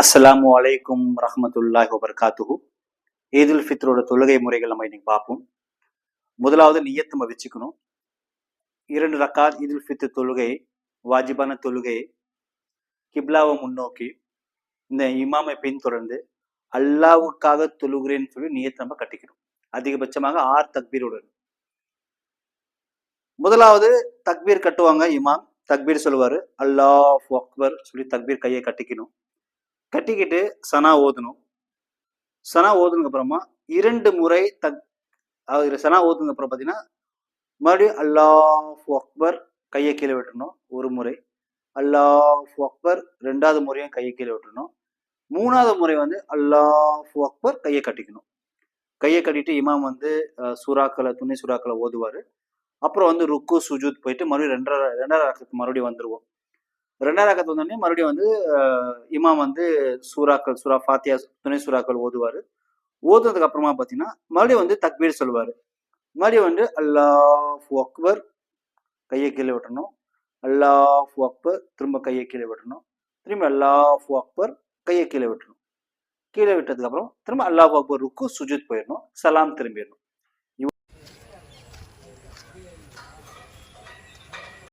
அஸ்லாம் வலைக்கும் ரஹமத்துல்லாஹ் வபர்காத்துஹு. ஈதுல் ஃபித்ரோட தொழுகை முறைகள் நம்ம இன்னைக்கு பார்ப்போம். முதலாவது நியத்து நம்ம வச்சுக்கணும். இரண்டு ரக்காத் ஈதுல் ஃபித்ர் தொழுகை வாஜிபான தொழுகை கிப்லாவை முன்னோக்கி இந்த இமாமை பின்தொடர்ந்து அல்லாவுக்காக தொழுகிறேன்னு சொல்லி நியத்தை நம்ம கட்டிக்கணும். அதிகபட்சமாக ஆறு தக்பீருடன் முதலாவது தக்பீர் கட்டுவாங்க இமாம். தக்பீர் சொல்லுவாரு அல்லாஹ் அக்பர் சொல்லி தக்பீர் கையை கட்டிக்கணும். கட்டிக்கிட்டு சனா ஓதணும். சனா ஓதுனதுக்கு அப்புறமா இரண்டு முறை தக் சனா ஓதுனதுக்கு அப்புறம் பார்த்தீங்கன்னா மறுபடியும் அல்லாஹ் அக்பர் கையை கீழே விட்டுணும் ஒரு முறை. அல்லாஹ் அக்பர் ரெண்டாவது முறையும் கையை கீழே விட்டுணும் மூணாவது முறை வந்து அல்லாஹ் அக்பர் கையை கட்டிக்கணும். கையை கட்டிட்டு இமாம் வந்து சுறாக்களை சூறாக்களை துணை சூறாக்களை ஓதுவார். அப்புறம் வந்து ருக்கு சுஜூத் போயிட்டு மறுபடியும் ரெண்டரை ரெண்டரை ரகத்துக்கு மறுபடியும் வந்துடுவோம் ரெண்டாவது ரகத்து வந்தோடனே மறுபடியும் வந்து இமாம் வந்து சூறாக்கள் சூரா ஃபாத்தியா துணை சூறாக்கள் ஓதுவார். ஓதுனதுக்கு அப்புறமா பார்த்தீங்கன்னா மறுபடியும் வந்து தக்பீர் சொல்லுவார். மறுபடியும் வந்து அல்லாஹ் அக்பர் கையை கீழே விட்டணும் அல்லாஹ் அக்பர் திரும்ப கையை கீழே விட்டணும் திரும்ப அல்லாஹ் அக்பர் கையை கீழே விட்டணும் கீழே விட்டதுக்கு அப்புறம் திரும்ப அல்லாஹ் அக்பர் ருக்கு சுஜித் போயிடணும். சலாம் திரும்பிடணும்.